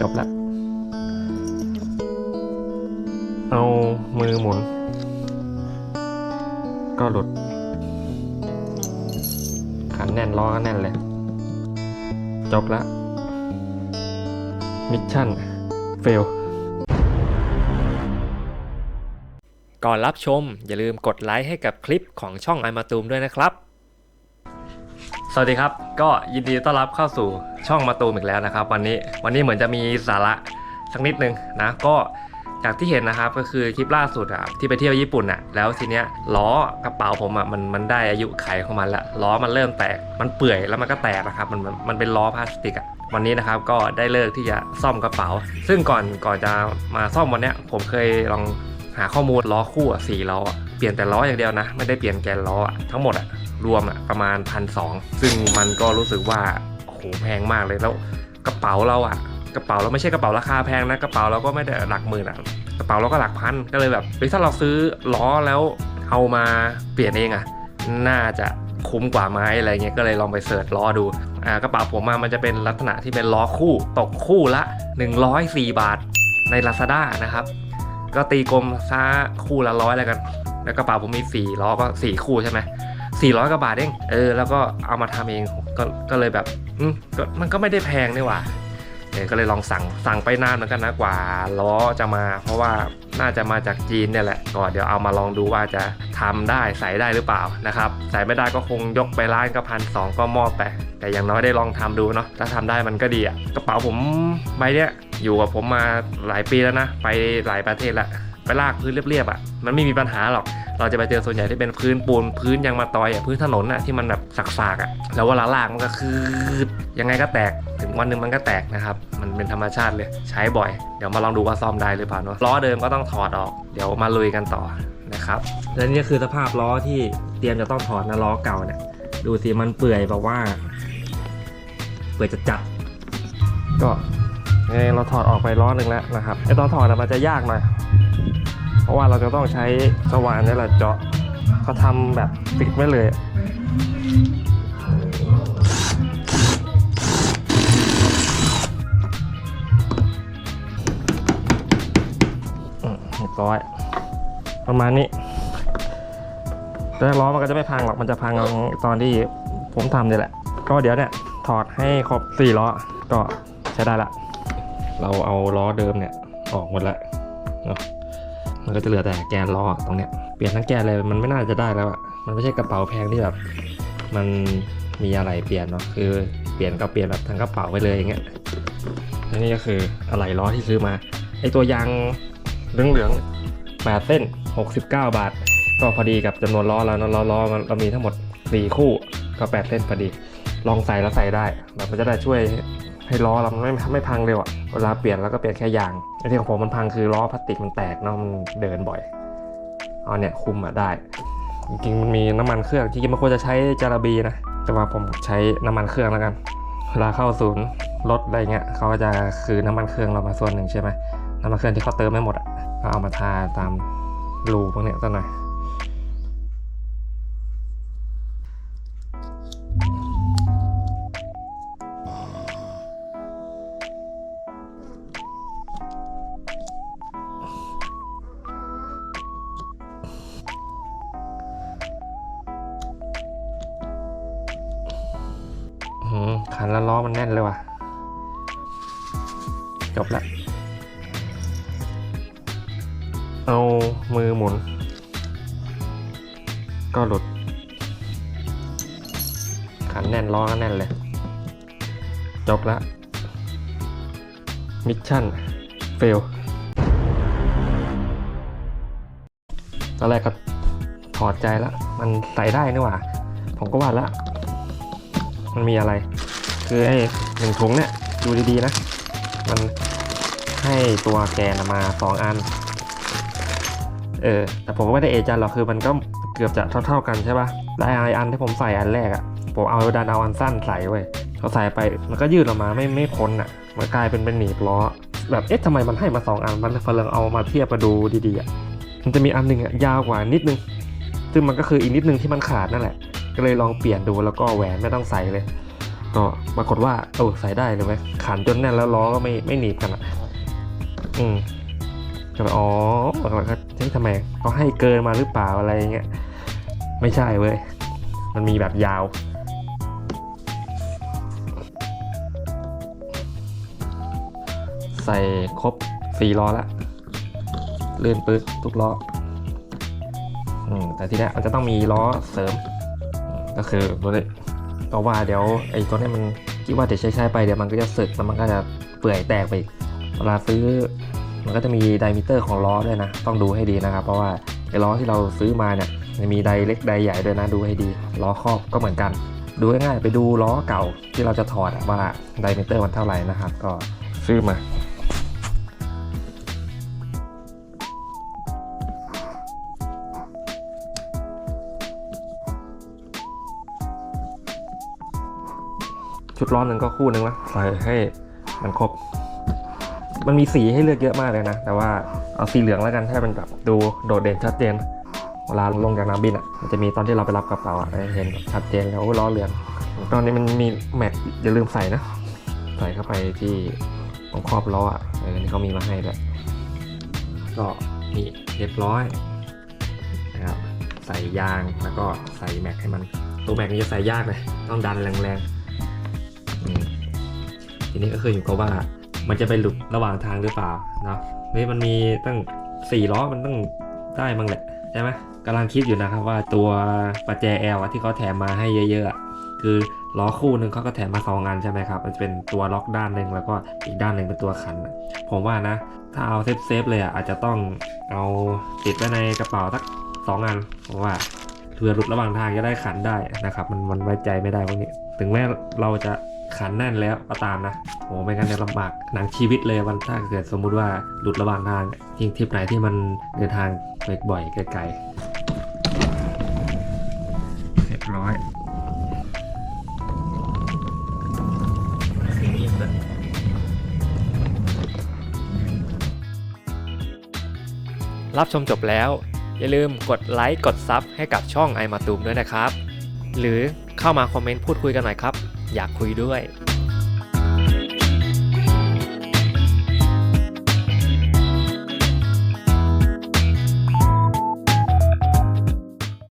จบละ เอามือหมุน ก็หลุดขันแน่นล้อก็แน่นเลย จบละ มิชชั่น เฟลก่อนรับชมอย่าลืมกดไลค์ให้กับคลิปของช่องไอมาตูมด้วยนะครับ สวัสดีครับ ก็ยินดีต้อนรับเข้าสู่ช่องมาตูมอีกแล้วนะครับ วันนี้วันนี้เหมือนจะมีสาระสักนิดนึงนะ ก็จากที่เห็นนะครับก็คือคลิปล่าสุดอะที่ไปเที่ยวญี่ปุ่นอะแล้วทีเนี้ยล้อกระเป๋าผมอะมันมันได้อายุไขของมันละล้อมันเริ่มแตกมันเปื่อยแล้วมันก็แตกนะครับมันมันเป็นล้อพลาสติกอะวันนี้นะครับก็ได้เลิกที่จะซ่อมกระเป๋า ซึ่งก่อนก่อนจะมาซ่อมวันเนี้ยผมเคยลองหาข้อมูลล้อคู่อะสี่ล้อเปลี่ยนแต่ล้ออย่างเดียวนะ ไม่ได้เปลี่ยนแกนล้ออะทั้งหมดอะ รวมอะประมาณพันสองซึ่งมันก็รู้สึกว่าโอ้โหแพงมากเลยแล้วกระเป๋าเราอะกระเป๋าเราไม่ใช่กระเป๋าราคาแพงนะกระเป๋าเราก็ไม่ได้หลักหมื่นอะกระเป๋าเราก็หลักพันก็เลยแบบเฮ้ยถ้าเราซื้อล้อแล้วเอามาเปลี่ยนเองอะน่าจะคุ้มกว่าไหมอะไรเงี้ยก็เลยลองไปเสิร์ชล้อดูอ่ากระเป๋าผมมามันจะเป็นลักษณะที่เป็นล้อคู่ตกคู่ละ 104 บาทใน Lazada นะครับ ก็ตีกลมซะคู่ละร้อยแล้วกัน แล้วกระเป๋าผมมีสี่ล้อก็สี่คู่ใช่ไหม 400กว่าบาทเอง เออ แล้วก็เอามาทำเองก็ก็เลยแบบอืมก็มันก็ไม่ได้แพงนี่หว่าเออก็เลยลองสั่งสั่งไปนานเหมือนกันนะกว่าล้อจะมา เพราะว่าน่าจะมาจากจีนเนี่ยแหละก็เดี๋ยวเอามาลองดูว่าจะทำได้ใส่ได้หรือเปล่านะครับใส่ไม่ได้ก็คงยกไปร้านก็พันสองก็มอบไป แต่อย่างน้อยได้ลองทำดูเนาะถ้าทำได้มันก็ดีอะกระเป๋าผมใบเนี้ยอยู่กับผมมาหลายปีแล้วนะ ไปหลายประเทศละ ไปลากพื้นเรียบๆอะมันไม่มีปัญหาหรอก เราจะไปเจอส่วนใหญ่ที่เป็นพื้นปูนพื้นยางมาตอยอะพื้นถนนอะที่มันแบบสักๆอะแล้วเวลาลากมันก็คือยังไงก็แตกถึงวันหนึ่งมันก็แตกนะครับ มันเป็นธรรมชาติเลยใช้บ่อย เดี๋ยวมาลองดูว่าซ่อมได้หรือเปล่าเนาะล้อเดิมก็ต้องถอดออก เดี๋ยวมาลุยกันต่อนะครับและนี่คือสภาพล้อที่เตรียมจะต้องถอดนะล้อเก่าเนี่ยดูสิมันเปื่อยแบบว่า เปื่อยจะจัดก็เอ้ยเราถอดออกไปล้อหนึ่งแล้วนะครับไอตอนถอดอะมันจะยากหน่อย ราะว่าเราจะต้องใช้สว่านนี่แหละเจาะเขาทำแบบติดไว้เลยอืมเรียบร้อย ประมาณนี้แต่ล้อมันก็จะไม่พังหรอกมันจะพังตอนที่ผมทำนี่แหละ ก็เดี๋ยวเนี่ยถอดให้ครบ4ล้อก็ใช้ได้ละ เราเอาล้อเดิมเนี่ยออกหมดแล้วเนาะ มันก็จะเหลือแต่แกนล้อตรงเนี้ยเปลี่ยนทั้งแกนเลยมันไม่น่าจะได้แล้วอะมันไม่ใช่กระเป๋าแพงที่แบบ มันมีอะไรเปลี่ยนเนาะคือเปลี่ยนก็เปลี่ยนแบบทั้งกระเป๋าไปเลยอย่างเงี้ยและนี่ก็คืออะไหล่ล้อที่ซื้อมาไอตัวยางเหลืองๆ8เส้น 69 บาท ก็พอดีกับจำนวนล้อแล้วเนอะล้อล้อมันเรามีทั้งหมด 4 คู่ก็8เส้นพอดี ลองใส่แล้วใส่ได้แบบมันจะได้ช่วย ให้ล้อเราไม่ไม่พังเร็วอะเวลาเปลี่ยนแล้วก็เปลี่ยนแค่ยางไอ้ที่ของผมมันพังคือล้อพลาสติกมันแตกเนาะมันเดินบ่อยเอาเนี่ยคุมอะได้ จริงๆมันมีน้ำมันเครื่องจริงๆมันควรจะใช้จาราบีนะแต่ว่าผมใช้น้ำมันเครื่องแล้วกัน เวลาเข้าศูนย์รถอะไรเงี้ยเขาก็จะคืนน้ำมันเครื่องเรามาส่วนหนึ่งใช่ไหมน้ำมันเครื่องที่เขาเติมไม่หมดอะก็เอามาทาตามรูพวกเนี้ยสักหน่อย อืมขันแล้วล้อมันแน่นเลยว่ะ จบละเอามือหมุน ก็หลุด ขันแน่นล้อก็แน่นเลย จบละมิชชั่นเฟลตอนแรกก็ถอดใจละมันใส่ได้นี่หว่า ผมก็ว่าละ มันมีอะไร คือไอ้หนึ่งถุงเนี่ยดูดีๆนะ มันให้ตัวแกนมาสองอัน เออ แต่ผมก็ไม่ได้เอะใจหรอกคือมันก็เกือบจะเท่าๆกันใช่ปะ่ะและไออันที่ผมใส่อันแรกอะ่ะผมเอาดันเอาอันสั้นใส่ไว้ยเขาใส่ไปมันก็ยืดออกมาไม่ไม่พ้นอะ่ะ มันกลายเป็นเป็นหนีบล้อ แบบเอ๊ะทำไมมันให้มาสองอันมันเฟลองเอามาเทียบมาดูดีๆอะ่ะมันจะมีอันหนึ่งอะยาวกว่านิดนึง ซึ่งมันก็คืออีกนิดนึงที่มันขาดนั่นแหละ ก็เลยลองเปลี่ยนดูแล้วก็แหวนไม่ต้องใส่เลย ก็ปรากฏว่าเออใส่ได้เลยไหมขันจนแน่นแล้วล้อก็ไม่ไม่หนีบกันอะอืมก็แบบอ๋อแล้วก็เฮ้ยทำไมเขาให้เกินมาหรือเปล่าอะไรเงี้ยไม่ใช่เว้ยมันมีแบบยาวใส่ครบสี่ล้อละลื่นปึ๊กทุกล้ออืมแต่ทีเนี้ยมันจะต้องมีล้อเสริมอืมก็คือตัวนี้ เพราะว่าเดี๋ยวไอ้ตัวนี้มันคิดว่าเดี๋ยวใช้ใช้ๆไปเดี๋ยวมันก็จะสึกแล้วมันก็จะเปื่อยแตกไปอีกเวลาซื้อมันก็จะมีไดมิเตอร์ของล้อด้วยนะ ต้องดูให้ดีนะครับ เพราะว่าไอ้ล้อที่เราซื้อมาเนี่ยมีไดเล็กไดใหญ่ด้วยนะดูให้ดี ล้อครอบก็เหมือนกัน ดูง่ายๆไปดูล้อเก่าที่เราจะถอดว่าไดมิเตอร์มันเท่าไหร่นะครับ ก็ซื้อมา ชุดล้อหนึ่งก็คู่หนึ่งละใส่ให้มันครบ มันมีสีให้เลือกเยอะมากเลยนะ แต่ว่าเอาสีเหลืองแล้วกันให้มันแบบดูโดดเด่นชัดเจน เวลาลงจากน้ำบินอะ มันจะมีตอนที่เราไปรับกระเป๋าอะเห็นชัดเจนแล้วล้อเหลืองตอนนี้มันมีแม็กอย่าลืมใส่นะ ใส่เข้าไปที่ตรงครอบล้ออะเออนี่เขามีมาให้ด้วยก็นี่เรียบร้อยนะครับใส่ยางแล้วก็ใส่แม็กให้มัน ตัวแม็กนี่จะใส่ยากเลยต้องดันแรงๆ ทีนี้ก็คืออยู่กับว่ามันจะไปหลุดระหว่างทางหรือเปล่าเนาะนี่มันมีตั้งสี่ล้อมันต้องได้มั้งแหละใช่ไหมกำลังคิดอยู่นะครับว่าตัวปัจแจแอลที่เขาแถมมาให้เยอะๆคือล้อคู่หนึ่งเขาก็แถมมาสองอันใช่ไหมครับมันจะเป็นตัวล็อกด้านหนึ่งแล้วก็อีกด้านหนึ่งเป็นตัวขัน ผมว่านะ ถ้าเอาเซฟเซฟๆเลยอะอาจจะต้องเอาติดไว้ในกระเป๋าสักสองอันเพราะว่าเผื่อหลุดระหว่างทางจะได้ขันได้นะครับ มันมันไว้ใจไม่ได้พวกนี้ ถึงแม้เราจะ ขันแน่นแล้วก็ตามนะโอ้ไม่งั้นจะลำบากหนังชีวิตเลยวันถ้าเกิดสมมุติว่าหลุดระหว่างทางยิ่งทริปไหนที่มันเดินทางบ่อยๆไกลๆเรียบร้อยรับชมจบแล้ว อย่าลืมกดไลค์กดซับให้กับช่องไอมาตูมด้วยนะครับ หรือเข้ามาคอมเมนต์พูดคุยกันหน่อยครับ อยากคุยด้วย